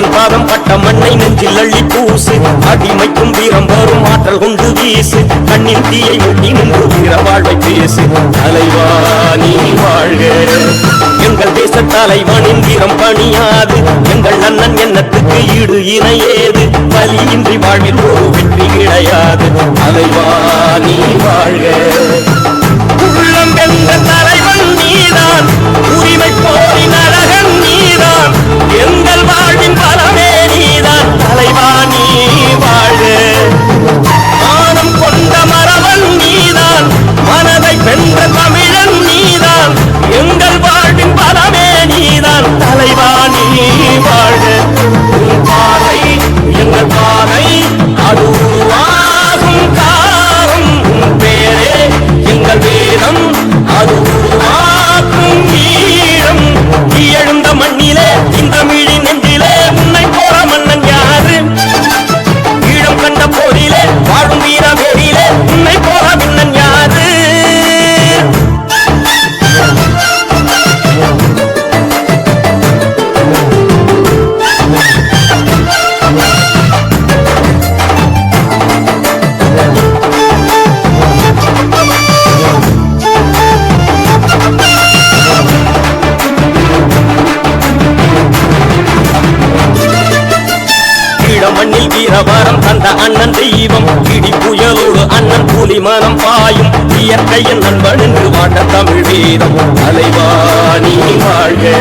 கண்ணன் பாதம் பட்ட மண்ணை நெஞ்சில் அள்ளி பூசு. அடிமைக்கும் வீரம் வரும் ஆற்றல் கொண்டு வீசு. கண்ணின் தீயை முட்டி நின்று வீர வாழ்வை பேசு. தலைவா நீ வாழ்க. எங்கள் தேச தலைவனின் வீரம் பணியாது. எங்கள் அண்ணன் எண்ணத்துக்கு ஈடு இணையேது. வலியின்றி வாழ்வில் ஒரு வெற்றி கிடையாது. தலைவா நீ வாழ்க. ஈழமண்ணில் வீரவரம் தந்த அண்ணன் தெய்வம். இடி புயலோடு அண்ணன் புலி மனம் பாயும். இயற்கையின் நண்பன் என்று வாட்ட தமிழ் வீரம். தலைவா நீ வாழ்க.